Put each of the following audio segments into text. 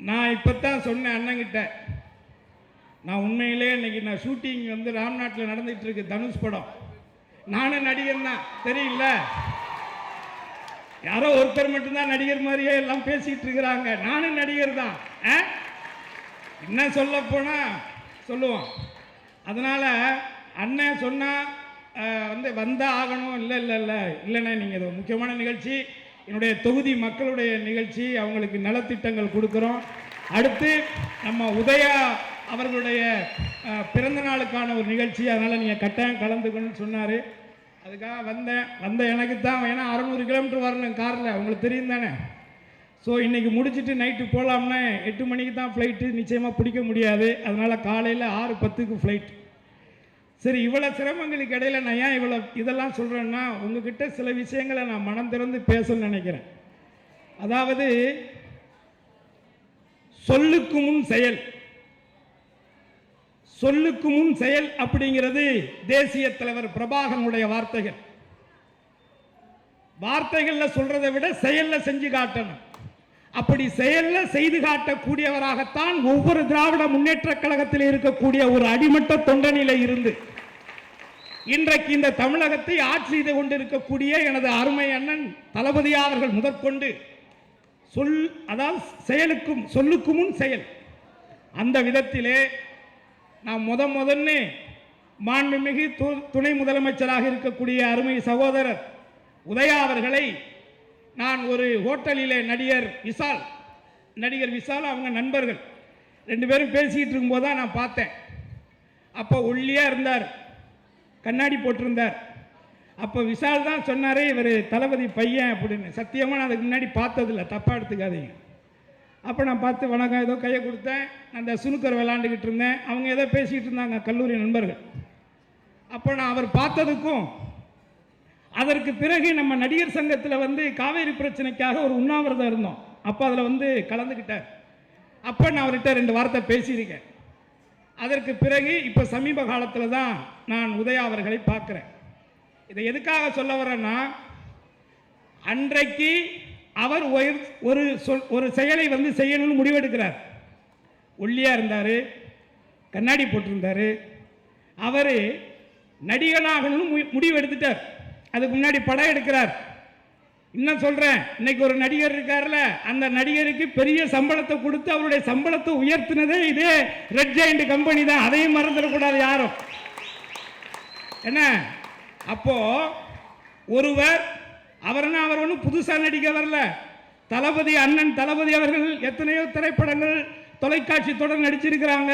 நான் இப்போ தான் சொன்னேன் அண்ணங்கிட்ட. நான் உண்மையிலே இன்னைக்கு நான் ஷூட்டிங் வந்து ராம்நாட்டில் நடந்துட்டு இருக்கு தனுஷ் படம். நானும் நடிகர் தான். தெரியல யாரோ ஒருத்தர் மட்டும்தான் நடிகர் மாதிரியே எல்லாம் பேசிகிட்டு இருக்கிறாங்க. நானும் நடிகர் தான். ஆ? என்ன சொல்ல போனால் சொல்லுவோம் அதனால் அண்ணன் சொன்னால் வந்து வந்தால் ஆகணும். இல்லை இல்லை இல்லை. இல்லைண்ணே நீங்கள் இது முக்கியமான நிகழ்ச்சி. என்னுடைய தொகுதி மக்களுடைய நிகழ்ச்சி அவங்களுக்கு நலத்திட்டங்கள் கொடுக்குறோம். அடுத்து நம்ம உதயா அவர்களுடைய பிறந்த நாளுக்கான ஒரு நிகழ்ச்சி. அதனால் நீங்கள் கட்டாயம் கலந்துக்கணும்னு சொன்னார். அதுக்காக வந்தேன். வந்த எனக்கு தான் ஏன்னா அறநூறு கிலோமீட்டர் வரணும் காரில். உங்களுக்கு தெரியும் தானே? ஸோ இன்றைக்கி முடிச்சுட்டு நைட்டு போகலாம்னா எட்டு மணிக்கு தான் ஃப்ளைட்டு நிச்சயமாக பிடிக்க முடியாது. அதனால் காலையில் ஆறு பத்துக்கு ஃப்ளைட் சரி இவ்வளோ சிரமங்களுக்கு இடையில நான் ஏன் இவ்வளோ இதெல்லாம் சொல்கிறேன்னா உங்ககிட்ட சில விஷயங்களை நான் மனம் திறந்து பேசணும்னு நினைக்கிறேன். அதாவது சொல்லுக்கு முன் செயல். சொல்லுக்கு முன் செயல் அப்படிங்கிறது தேசிய தலைவர் பிரபாகரனுடைய வார்த்தைகள். வார்த்தைகளில் சொல்றதை விட செயலில் செஞ்சு காட்டணும். அப்படி செயல்ல செய்து காட்டக்கூடியவராகத்தான் ஒவ்வொரு திராவிட முன்னேற்ற கழகத்தில் இருக்கக்கூடிய ஒரு அடிமட்ட தொண்டநிலை இருந்து இன்றைக்கு இந்த தமிழகத்தை ஆட்சி செய்து கொண்டிருக்கக்கூடிய எனது அருமை அண்ணன் தளபதியாளர்கள் முதற்கொண்டு சொல் அதாவது செயலுக்கும் சொல்லுக்கு முன் செயல். அந்த விதத்திலே நான் முத முதன்னு மாண்புமிகு துணை முதலமைச்சராக இருக்கக்கூடிய அருமை சகோதரர் உதயா அவர்களை நான் ஒரு ஹோட்டலிலே நடிகர் விசால் நடிகர் விசால் அவங்க நண்பர்கள். ரெண்டு பேரும் பேசிக்கிட்டு இருக்கும்போது தான் நான் பார்த்தேன். அப்போ ஒல்லியாக இருந்தார். கண்ணாடி போட்டிருந்தார். அப்போ விசால் தான் சொன்னாரே இவர் தளபதி பையன் அப்படின்னு. சத்தியமாக நான் அதுக்கு முன்னாடி பார்த்ததில்ல. தப்பாக எடுத்துக்காதீங்க. அப்போ நான் பார்த்து வணக்கம் ஏதோ கையை கொடுத்தேன். அந்த சுணுக்கர் விளாண்டுக்கிட்டு இருந்தேன். அவங்க ஏதோ பேசிக்கிட்டு இருந்தாங்க கல்லூரி நண்பர்கள். அப்போ நான் அவர் பார்த்ததுக்கும் அதற்கு பிறகு நம்ம நடிகர் சங்கத்தில் வந்து காவேரி பிரச்சனைக்காக ஒரு உண்ணாவிரதம் இருந்தோம். அப்போ அதில் வந்து கலந்துக்கிட்டார் அப்போ நான் அவர்கிட்ட ரெண்டு வார்த்தை பேசியிருக்கேன். அதற்கு பிறகு இப்போ சமீப காலத்தில் தான் நான் உதயா அவர்களை பார்க்குறேன். இதை எதுக்காக சொல்ல வரேன்னா அன்றைக்கு அவர் ஒரு- ஒரு சொல் ஒரு செயலை வந்து செய்யணும்னு முடிவெடுக்கிறார். ஒல்லியாக இருந்தார் கண்ணாடி போட்டிருந்தார். அவர் நடிகனாகணும்னு மு- முடிவு எடுத்துட்டார் அதுக்கு முன்னாடி படம் எடுக்கிறார். இன்னும் சொல்கிறேன் இன்னைக்கு ஒரு நடிகர் இருக்கார்ல அந்த நடிகருக்கு பெரிய சம்பளத்தை கொடுத்து அவருடைய சம்பளத்தை உயர்த்தினதே இதே ரெட் ஜெயிண்ட் கம்பெனி தான். அதையும் மறந்துடக்கூடாது யாரும். என்ன? அப்போ ஒருவர் அவர்னா அவர் ஒன்றும் புதுசாக நடிக்க வரல. தளபதி அண்ணன் தளபதி அவர்கள் எத்தனையோ திரைப்படங்கள் தொலைக்காட்சி தொடர் நடிச்சிருக்கிறாங்க.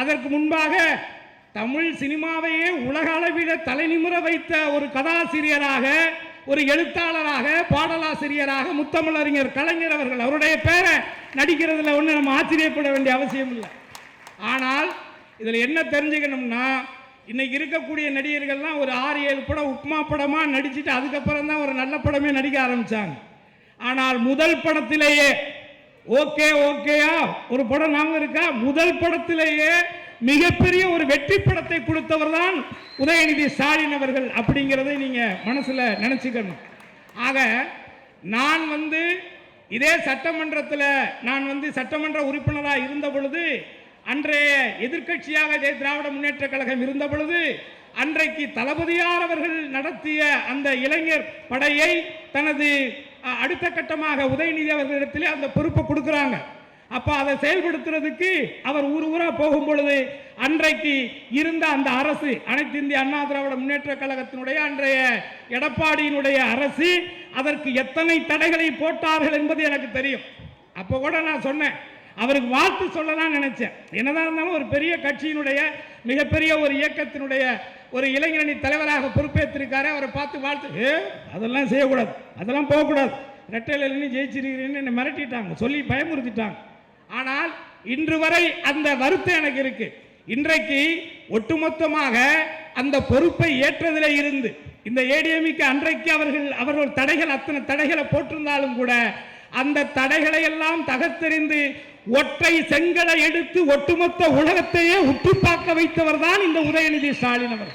அதற்கு முன்பாக தமிழ் சினிமாவையே உலக அளவில தலைநிமிர வைத்த ஒரு கதாசிரியராக ஒரு எழுத்தாளராக பாடலாசிரியராக முத்தமிழறிஞர் கலைஞர் அவர்கள். அவருடைய பேரை நடிக்கிறதுல ஒன்று நம்ம ஆச்சரியப்பட வேண்டிய அவசியம் இல்லை. ஆனால் இதில் என்ன தெரிஞ்சுக்கணும்னா இன்னைக்கு இருக்கக்கூடிய நடிகர்கள்லாம் ஒரு ஆறு ஏழு படம் உப்மா படமாக நடிச்சுட்டு அதுக்கப்புறம் தான் ஒரு நல்ல படமே நடிக்க ஆரம்பித்தாங்க ஆனால் முதல் படத்திலேயே ஓகே ஓகேயா ஒரு படம் நாங்கள் இருக்கா? முதல் படத்திலேயே மிகப்பெரிய ஒரு வெற்றி படத்தை கொடுத்தவர் தான் உதயநிதி ஸ்டாலின் அவர்கள் அப்படிங்கிறதை நீங்க மனசுல நினைச்சுக்கணும். ஆக நான் வந்து இதே சட்டமன்றத்தில் நான் வந்து சட்டமன்ற உறுப்பினராக இருந்த பொழுது அன்றைய எதிர்க்கட்சியாக இதே திராவிட முன்னேற்ற கழகம் இருந்த பொழுது அன்றைக்கு தளபதியார் அவர்கள் நடத்திய அந்த இளைஞர் படையை தனது அடுத்த கட்டமாக உதயநிதி அவர்களிடத்திலே அந்த பொறுப்பை கொடுக்குறாங்க. அப்போ அதை செயல்படுத்துறதுக்கு அவர் ஊர் ஊரா போகும் பொழுது அன்றைக்கு இருந்த அந்த அரசு அனைத்து இந்திய அண்ணா திராவிட முன்னேற்ற கழகத்தினுடைய அன்றைய எடப்பாடியினுடைய அரசு அதற்கு எத்தனை தடைகளை போட்டார்கள் என்பது எனக்கு தெரியும். அப்போ கூட நான் சொன்னேன். அவருக்கு வாழ்த்து சொல்லலாம் நினைச்சேன். என்னதான் இருந்தாலும் ஒரு பெரிய கட்சியினுடைய மிகப்பெரிய ஒரு இயக்கத்தினுடைய ஒரு இளைஞரணி தலைவராக பொறுப்பேற்றிருக்காரு. அவரை பார்த்து வாழ்த்து ஏ அதெல்லாம் செய்யக்கூடாது. அதெல்லாம் போகக்கூடாது. ரெட்டையில் ஜெயிச்சிருக்கிறேன்னு என்னை மிரட்டிட்டாங்க. சொல்லி பயமுறுத்திட்டாங்க. ஆனால் இன்று வரை அந்த வருத்தம் எனக்கு இருக்கு. இன்றைக்கு ஒட்டுமொத்தமாக அந்த பொறுப்பை ஏற்றதிலே இருந்து இந்த ஏடிஎம்க்கு அன்றைக்கு அவர்கள் அவர்கள் தடைகள் அத்தனை தடைகளை போட்டிருந்தாலும் கூட அந்த தடைகளை எல்லாம் தகர்த்தெறிந்து ஒற்றை செங்கலை எடுத்து ஒட்டுமொத்த உலகத்தையே உற்று பார்க்க வைத்தவர் தான் இந்த உதயநிதி ஸ்டாலின் அவர்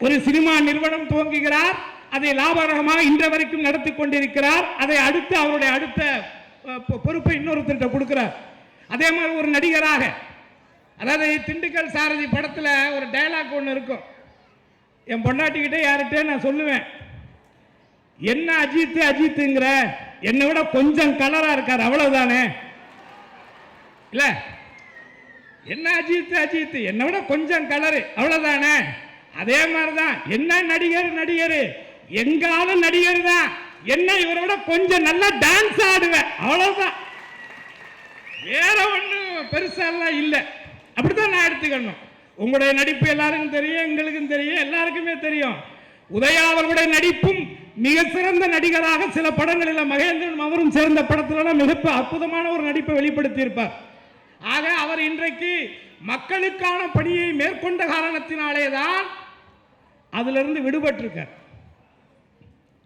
ஒரு சினிமா நிறுவனம் துவங்குகிறார் அதை லாபகரமாக இன்று வரைக்கும் நடத்தி கொண்டிருக்கிறார் அதை அடுத்து அவருடைய அடுத்த பொறுப்பை இன்னொருத்தர்கிட்ட கொடுக்குறார். அதே மாதிரி ஒரு நடிகராக அதாவது திண்டுக்கல் சாரதி படத்தில் ஒரு டயலாக் ஒன்று இருக்கும். என் பொண்டாட்டிக்கிட்டே யார்கிட்டே நான் சொல்லுவேன் என்ன அஜித் அஜித்துங்கிற? என்னை விட கொஞ்சம் கலராக இருக்கார் அவ்வளவுதானே? இல்லை என்ன அஜித் அஜித் என்னை விட கொஞ்சம் கலரு அவ்வளவுதானே? அதே மாதிரி தான் என்ன நடிகர் நடிகர்? எங்காலும் நடிகர் தான். என்ன இவரை விட கொஞ்சம் நல்லா டான்ஸ் ஆடுவேன். அவ்வளவுதான். வேற ஒன்றும் பெருசாலாம் இல்லை. அப்படித்தான் நான் எடுத்துக்கணும். உங்களுடைய நடிப்பு எல்லாருக்கும் தெரியும் எங்களுக்கும் தெரியும் எல்லாருக்குமே தெரியும். உதயா அவர்களுடைய நடிப்பும் மிக சிறந்த நடிகராக சில படங்களில் மகேந்திரன் அவரும் சேர்ந்த படத்துல மிக அற்புதமான ஒரு நடிப்பை வெளிப்படுத்தியிருப்பார். ஆக அவர் இன்றைக்கு மக்களுக்கான பணியை மேற்கொண்ட காரணத்தினாலே தான் அதிலிருந்து விடுபட்டிருக்கார்.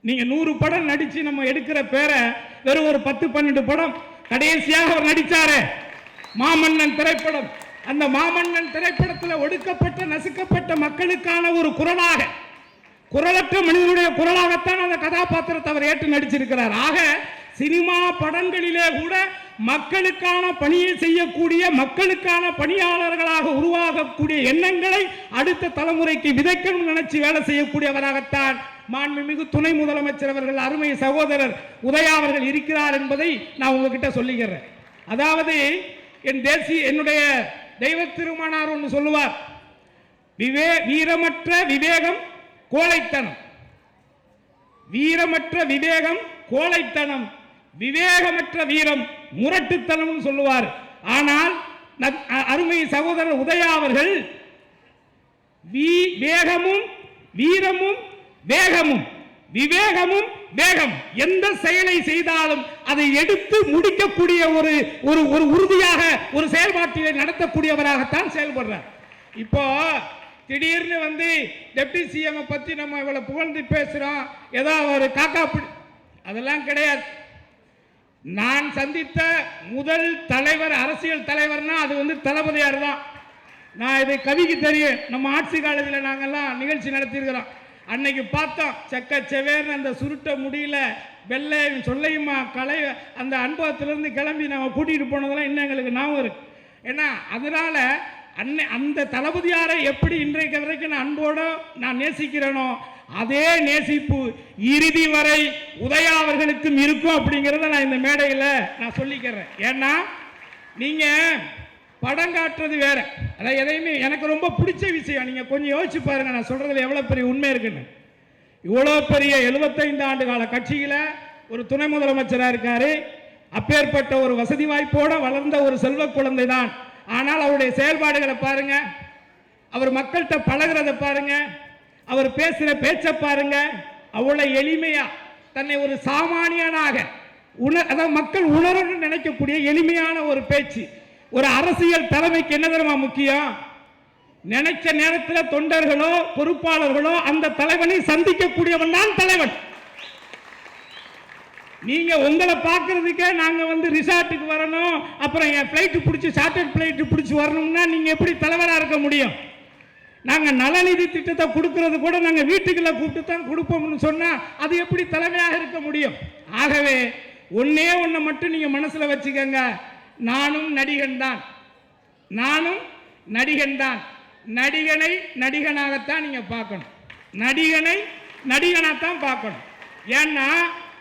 நீங்க நூறு படம் நடிச்சு நம்ம எடுக்கிற பேரை வெறும் ஒரு பத்து பன்னெண்டு படம் கடைசியாக அவர் நடிச்சாரு. மாமன்னன் திரைப்படம். அந்த மாமன்னன் திரைப்படத்தில் ஒடுக்கப்பட்ட நசுக்கப்பட்ட மக்களுக்கான ஒரு குரலாக குரலற்ற மனிதனுடைய குரலாகத்தான் அந்த கதாபாத்திரத்தை அவர் ஏற்று நடிச்சிருக்கிறார். ஆக சினிமா படங்களிலே கூட மக்களுக்கான பணியை செய்யக்கூடிய மக்களுக்கான பணியாளர்களாக உருவாகக்கூடிய எண்ணங்களை அடுத்த தலைமுறைக்கு விதைக்கணும் நினைச்சு வேலை செய்யக்கூடியவராகத்தான் மாண்புமிகு துணை முதலமைச்சர் அவர்கள் அருமை சகோதரர் உதயா அவர்கள் இருக்கிறார் என்பதை நான் உங்ககிட்ட சொல்லிக்கிறேன். அதாவது என் தேசிய என்னுடைய தெய்வ திருமணார் ஒன்று சொல்லுவார் விவே வீரமற்ற விவேகம் கோழைத்தனம். வீரமற்ற விவேகம் கோழைத்தனம். விவேகமற்ற வீரம் முரட்டுத்தனம்னு சொல்லுவார். ஆனால் அருமை சகோதரர் உதயா அவர்கள் வீ வேகமும் வீரமும் வேகமும் விவேகமும் வேகம். எந்த செயலை செய்தாலும் அதை எடுத்து முடிக்கக்கூடிய ஒரு ஒரு ஒரு உறுதியாக ஒரு செயல்பாட்டினை நடத்தக்கூடியவராகத்தான் செயல்படுறார். இப்போ திடீர்னு வந்து டெப்டி சிஎம் பத்தி நம்ம இவ்வளவு புகழ்ந்து பேசுறோம். ஏதோ ஒரு காக்கா அதெல்லாம் கிடையாது. நான் சந்தித்த முதல் தலைவர் அரசியல் தலைவர்னா அது வந்து தளபதியார் தான். நான் இது கவிக்கு தெரியும். நம்ம ஆட்சி காலத்தில் நாங்கெல்லாம் நிகழ்ச்சி நடத்தியிருக்கிறோம். அன்னைக்கு பார்த்தோம் செக்க செவேர்னு அந்த சுருட்ட முடியல வெள்ளை சொல்லையுமா கலை அந்த அனுபவத்திலேருந்து கிளம்பி நம்ம கூட்டிகிட்டு போனதெல்லாம் இன்னும் எங்களுக்கு ஞாபகம் இருக்கு. ஏன்னா அதனால் அன்னை அந்த தளபதியாரை எப்படி இன்றைக்கு வரைக்கும் நான் அன்போடு நான் நேசிக்கிறேனோ அதே நேசிப்பு இறுதி வரை உதயா அவர்களுக்கும் இருக்கும் அப்படிங்கிறத நான் இந்த மேடையில் நான் சொல்லிக்கிறேன். ஏன்னா நீங்கள் படம் காட்டுறது வேற. அதான் எதையுமே எனக்கு ரொம்ப பிடிச்ச விஷயம். நீங்கள் கொஞ்சம் யோசிச்சு பாருங்க நான் சொல்றதுல எவ்வளோ பெரிய உண்மை இருக்குன்னு. இவ்வளோ பெரிய 75 ஆண்டு கால கட்சியில் ஒரு துணை முதலமைச்சராக இருக்காரு. அப்பேற்பட்ட ஒரு வசதி வாய்ப்போட வளர்ந்த ஒரு செல்வ குழந்தை தான் ஆனால் அவருடைய செயல்பாடுகளை பாருங்க. அவர் மக்கள்கிட்ட பழகிறத பாருங்க. அவர் பேசுகிற பேச்சை பாருங்க. அவ்வளோ எளிமையாக தன்னை ஒரு சாமானியனாக உணர் அதாவது மக்கள் உணரணும்னு நினைக்கக்கூடிய எளிமையான ஒரு பேச்சு. ஒரு அரசியல் தலைமைக்கு என்ன தெரியுமா முக்கியம்? நினைச்ச நேரத்தில் தொண்டர்களோ பொறுப்பாளர்களோ அந்த தலைவனை சந்திக்கக்கூடியவன் தான் தலைவன். நீங்க உங்களை பார்க்கறதுக்கே நாங்க வந்து ரிசார்ட்டுக்கு வரணும் அப்புறம் என் ஃப்ளைட்டு பிடிச்சி சார்ட்டர்ட் ஃப்ளைட்டு பிடிச்சி வரணும்னா நீங்க எப்படி தலைவராக இருக்க முடியும்? நாங்க நலநிதி திட்டத்தை கொடுக்கறது கூட நாங்க வீட்டுக்குள்ள கூப்பிட்டு தான் கொடுப்போம்னு சொன்னா அது எப்படி தலைமையாக இருக்க முடியும்? ஆகவே ஒன்னே ஒன்றை மட்டும் நீங்க மனசுல வச்சுக்கோங்க. நானும் நடிகன் தான் நானும் நடிகன் தான் நடிகனை நடிகனாகத்தான் நீங்கள் பார்க்கணும். நடிகனை நடிகனாகத்தான் பார்க்கணும். ஏன்னா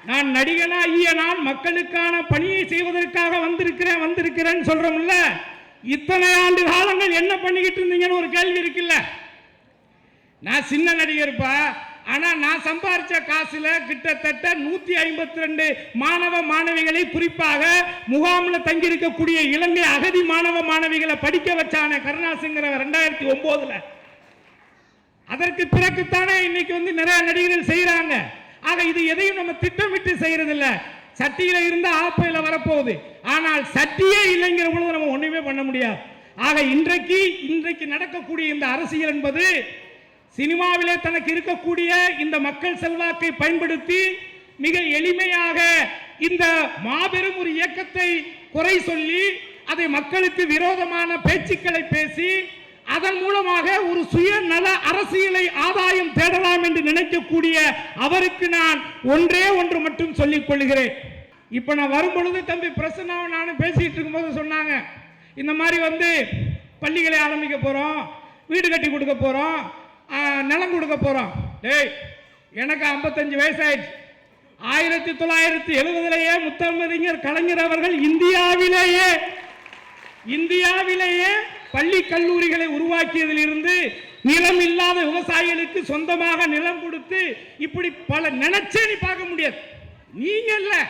நான் நடிகனாகிய நான் மக்களுக்கான பணியை செய்வதற்காக வந்திருக்கிறேன் வந்திருக்கிறேன்னு சொல்கிறோம்ல இத்தனை ஆண்டு காலங்கள் என்ன பண்ணிக்கிட்டு இருந்தீங்கன்னு ஒரு கேள்வி இருக்குல்ல. நான் சின்ன நடிகர்ப்பா ஆனால் நான் சம்பாதிச்ச காசில் கிட்டத்தட்ட நூற்றி ஐம்பத்தி ரெண்டு மாணவ மாணவிகளை குறிப்பாக முகாமில் தங்கியிருக்கக்கூடிய இலங்கை அகதி மாணவ மாணவிகளை படிக்க வச்சான கருணாசிங்கிற ரெண்டாயிரத்தி ஒம்போதில். அதற்கு பிறகுத்தானே இன்னைக்கு வந்து நிறைய நடிகர்கள் செய்கிறாங்க ஆக இது எதையும் நம்ம திட்டமிட்டு செய்யறது இல்ல சட்டியில இருந்த ஆப்பையில வரப்போகுது. ஆனால் சட்டியே இல்லைங்கிற பொழுது நம்ம ஒண்ணுமே பண்ண முடியாது. ஆக இன்றைக்கு இன்றைக்கு நடக்கக்கூடிய இந்த அரசியல் என்பது சினிமாவிலே தனக்கு இருக்கக்கூடிய இந்த மக்கள் செல்வாக்கை பயன்படுத்தி மிக எளிமையாக இந்த மாபெரும் ஒரு இயக்கத்தை குறை சொல்லி அதை மக்களுக்கு விரோதமான பேச்சுக்களை பேசி அதன் மூலமாக ஒரு சுயநல அரசியலை ஆதாயம் தேடலாம் என்று நினைக்கக்கூடிய அவருக்கு நான் ஒன்றே ஒன்று மட்டும் சொல்லிக் கொள்கிறேன். இப்போ நான் வரும் பொழுது தம்பி பிரசன்னாவை நானும் பேசிட்டு இருக்கும்போது சொன்னாங்க இந்த மாதிரி வந்து பள்ளிகளை ஆரம்பிக்க போகிறோம் வீடு கட்டி கொடுக்க போகிறோம் நிலம் கொடுக்க போகிறோம் டேய் எனக்கு ஐம்பத்தஞ்சு வயசாயிடுச்சு. ஆயிரத்தி தொள்ளாயிரத்தி எழுபதுலேயே முத்தமறிஞர் கலைஞர் அவர்கள் இந்தியாவிலேயே இந்தியாவிலேயே பள்ளி கல்லூரிகளை உருவாக்கியதிலிருந்து நிலம் இல்லாத விவசாயிகளுக்கு சொந்தமாக நிலம் கொடுத்து இப்படி பல நினைச்சே நீ பார்க்க முடியாது. நீங்க இல்லை.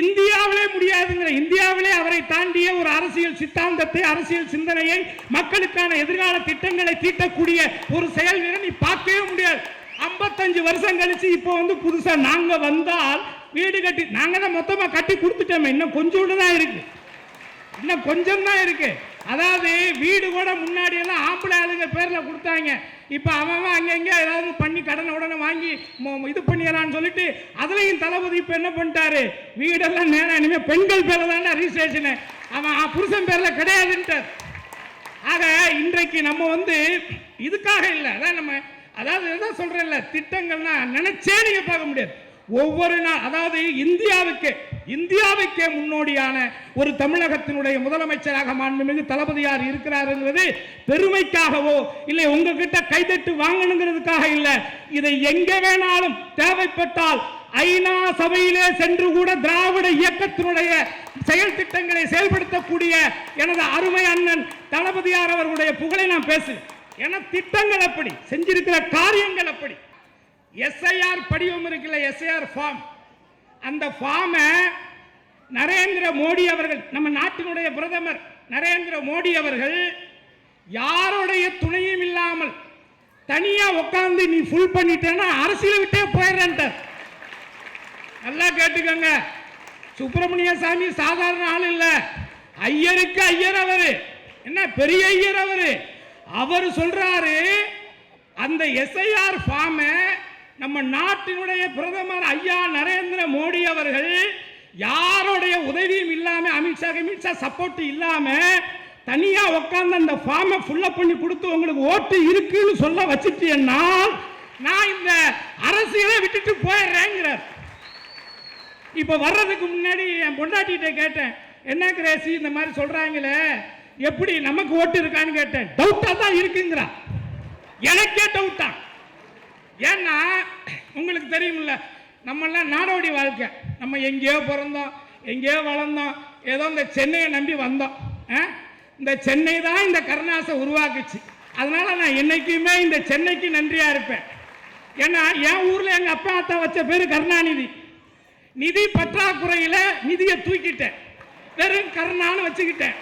இந்தியாவிலே முடியாதுங்கிற இந்தியாவிலே அவரை தாண்டிய ஒரு அரசியல் சித்தாந்தத்தை அரசியல் சிந்தனையை மக்களுக்கான எதிர்கால திட்டங்களை தீட்டக்கூடிய ஒரு செயல் நீ பார்க்கவே முடியாது. 55 வருஷம் கழிச்சு இப்போ வந்து புதுசா நாங்க வந்தால் வீடு கட்டி நாங்க தான் மொத்தமா கட்டி கொடுத்துட்டோமே. இன்னும் கொஞ்சோண்டு தான் இருக்கு. இன்னும் கொஞ்சம் தான் இருக்கு. அதாவது வீடு கூட முன்னாடி எல்லாம் ஆம்பளை ஆளுங்க பேரில் கொடுத்தாங்க. இப்போ அவன் அங்கங்கே ஏதாவது பண்ணி கடனை உடனே வாங்கி இது பண்ணிடலான்னு சொல்லிட்டு அதுலேயும் தளபதி இப்போ என்ன பண்ணிட்டாரு? வீடெல்லாம் நேரம் இனிமேல் பெண்கள் பேரில் தானே ரிஜிஸ்ட்ரேஷனு அவன் புருஷன் பேரில் கிடையாதுன்ட்டார். ஆக இன்றைக்கு நம்ம வந்து இதுக்காக இல்லை. அதான் நம்ம அதாவது என்ன சொல்கிறேன்ல திட்டங்கள்னா நினைச்சே நீங்கள் பார்க்க முடியாது. ஒவ்வொரு நாள் அதாவது இந்தியாவுக்கு இந்தியாவுக்கே முன்னோடியான ஒரு தமிழகத்தினுடைய முதலமைச்சராக மாண்புமிகு தளபதியார் இருக்கிறார் என்பது பெருமைக்காகவோ இல்லை உங்ககிட்ட கைதட்டு வாங்கணுங்கிறதுக்காக இல்லை. இதை எங்க வேணாலும் தேவைப்பட்டால் ஐநா சபையிலே சென்று கூட திராவிட இயக்கத்தினுடைய செயல் திட்டங்களை செயல்படுத்தக்கூடிய எனது அருமை அண்ணன் தளபதியார் அவர்களுடைய புகழை நான் பேசு என திட்டங்கள் அப்படி செஞ்சிருக்கிற காரியங்கள் அப்படி. எஸ்ஐஆர் படிவம் இருக்குல்ல எஸ்ஐஆர் ஃபார்ம் அந்த ஃபார்மை நரேந்திர மோடி அவர்கள் நம்ம நாட்டினுடைய பிரதமர் நரேந்திர மோடி அவர்கள் யாருடைய துணையும் இல்லாமல் தனியா உட்கார்ந்து நீ ஃபுல் பண்ணிட்டேன்னா அரசியலை விட்டே போயிடுறேன்ட்டார். நல்லா கேட்டுக்கோங்க. சுப்பிரமணிய சாமி சாதாரண ஆள் இல்ல. ஐயருக்கு ஐயர் அவரு. என்ன பெரிய ஐயர் அவரு? அவர் சொல்றாரு அந்த எஸ்ஐஆர் ஃபார்மை நம்ம நாட்டினுடைய பிரதமர் ஐயா நரேந்திர மோடி அவர்கள் யாருடைய உதவியும் இல்லாம அமித்ஷா அமித்ஷா சப்போர்ட் இல்லாம தனியா உட்கார்ந்து அந்த ஃபார்மை ஃபுல்லப் பண்ணி கொடுத்து உங்களுக்கு ஓட்டு இருக்குன்னு சொல்ல வச்சுட்டேன்னா நான் இந்த அரசியலை விட்டுட்டு போயிடுறேங்கிறார். இப்போ வர்றதுக்கு முன்னாடி என் பொண்டாட்டிகிட்ட கேட்டேன் என்ன கிரேசி இந்த மாதிரி சொல்றாங்களே எப்படி நமக்கு ஓட்டு இருக்கான்னு கேட்டேன். டவுட்டா தான் இருக்குங்கிறா எனக்கே டவுட்டா ஏன்னா உங்களுக்கு தெரியுமில்ல நம்மெல்லாம் நாடோடி வாழ்க்கை. நம்ம எங்கேயோ பிறந்தோம் எங்கேயோ வளர்ந்தோம் ஏதோ இந்த சென்னையை நம்பி வந்தோம். ஆ? இந்த சென்னை தான் இந்த கருணாசை உருவாக்குச்சு. அதனால நான் என்னைக்குமே இந்த சென்னைக்கு நன்றியா இருப்பேன். ஏன்னா என் ஊர்ல எங்க அப்பா அத்தா வச்ச பேரு கருணாநிதி. நிதி பற்றாக்குறையில நிதியை தூக்கிட்டேன். வெறும் கருணான்னு வச்சுக்கிட்டேன்.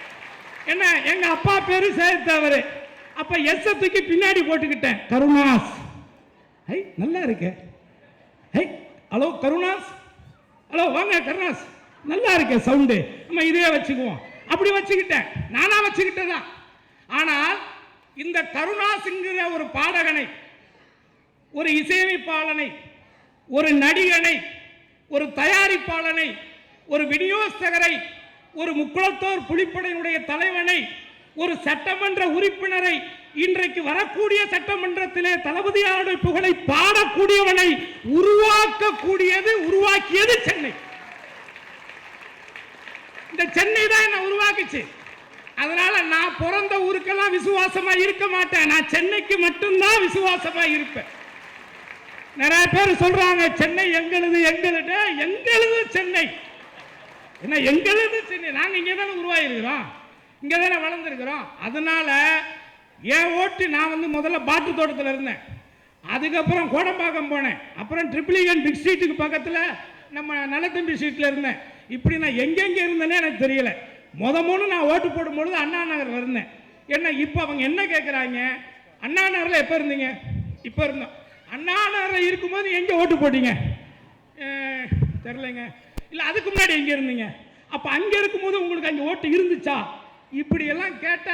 என்ன எங்க அப்பா பேரு சேர்த்தவர் அப்ப எஸ் தூக்கி பின்னாடி போட்டுக்கிட்டேன். கருணாஸ். ஹை நல்லா இருக்கு. High hello Karunas. ஹலோ வாங்க கருணாஸ். நல்லா இருக்கே சவுண்டு. நம்ம இதே வச்சுக்குவோம். அப்படி வச்சுக்கிட்டேன். நானா வச்சுக்கிட்டதான் ஆனால் இந்த கருணாஸுங்கிற ஒரு பாடகனை ஒரு இசையமைப்பாளனை ஒரு நடிகனை ஒரு தயாரிப்பாளனை ஒரு விநியோகஸ்தகரை ஒரு முக்குளத்தோர் புலிப்படையினுடைய தலைவனை ஒரு சட்டமன்ற உறுப்பினரை இன்றைக்கு வரக்கூடிய சட்டமன்றத்திலே தளபதியாருடைய புகழை பாடக்கூடியவனை உருவாக்கக்கூடியது உருவாக்கியது சென்னை. இந்த சென்னை தான் என்ன உருவாக்குச்சு. அதனால நான் பிறந்த ஊருக்கெல்லாம் விசுவாசமா இருக்க மாட்டேன். நான் சென்னைக்கு மட்டும்தான் விசுவாசமா இருப்பேன். நிறைய பேர் சொல்றாங்க சென்னை எங்களது எங்களுது எங்களது சென்னை. என்ன எங்களது சென்னை? நாங்க இங்கே தானே உருவாகிருக்கிறோம் இங்கே தானே வளர்ந்துருக்கிறோம். அதனால என் ஓட்டு? நான் வந்து முதல்ல பாட்டு தோட்டத்தில் இருந்தேன். அதுக்கப்புறம் கோடம்பாக்கம் போனேன். அப்புறம் ட்ரிபிளிகன் பிக் ஸ்ட்ரீட்டுக்கு பக்கத்தில் நம்ம நலத்தம்பி ஸ்ட்ரீட்டில் இருந்தேன். இப்படி நான் எங்கெங்கே இருந்தேனே எனக்கு தெரியல. முத மூணு நான் ஓட்டு போடும்பொழுது அண்ணா நகரில் இருந்தேன். என்ன இப்போ அவங்க என்ன கேட்குறாங்க அண்ணா நகரில் எப்போ இருந்தீங்க? இப்போ இருந்தோம். அண்ணா நகரில் இருக்கும்போது எங்கே ஓட்டு போட்டீங்க? தெரிலங்க இல்லை அதுக்கு முன்னாடி எங்கே இருந்தீங்க? அப்போ அங்கே இருக்கும்போது உங்களுக்கு அங்கே ஓட்டு இருந்துச்சா? இப்படி எல்லாம் கேட்ட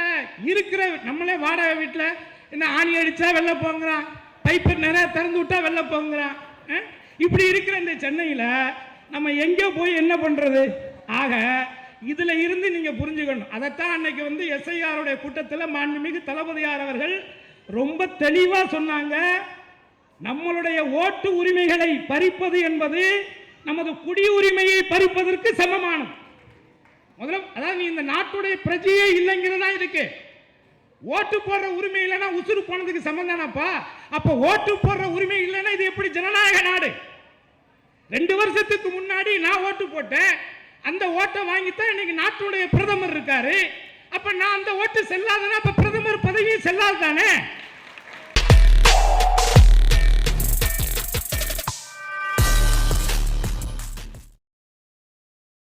இருக்கிற நம்மளே வாடகை வீட்டில் என்ன ஆணி அடிச்சா வெளில போங்கிறான் பைப்பு நிறைய திறந்து விட்டா வெளில போங்கிறான் இப்படி இருக்கிற இந்த சென்னையில் நம்ம எங்கே போய் என்ன பண்ணுறது ஆக இதில் இருந்து நீங்கள் புரிஞ்சுக்கணும். அதைத்தான் அன்னைக்கு வந்து எஸ்ஐஆருடைய கூட்டத்தில் மாண்புமிகு தளபதியார் அவர்கள் ரொம்ப தெளிவாக சொன்னாங்க. நம்மளுடைய ஓட்டு உரிமைகளை பறிப்பது என்பது நமது குடியுரிமையை பறிப்பதற்கு சமமானது. முதல்ல அதாவது நீ இந்த நாட்டுடைய பிரஜையே இல்லைங்கிறதா இருக்கு. ஓட்டு போடுற உரிமை இல்லைன்னா உசுறு போனதுக்கு சம்பந்தானப்பா அப்ப ஓட்டு போடுற உரிமை இல்லைன்னா இது எப்படி ஜனநாயக நாடு? ரெண்டு வருஷத்துக்கு முன்னாடி நான் ஓட்டு போட்டேன். அந்த ஓட்டை வாங்கித்தான் இன்னைக்கு நாட்டுடைய பிரதமர் இருக்காரு. அப்ப நான் அந்த ஓட்டு செல்லாதனா அப்ப பிரதமர் பதவியும் செல்லாது தானே?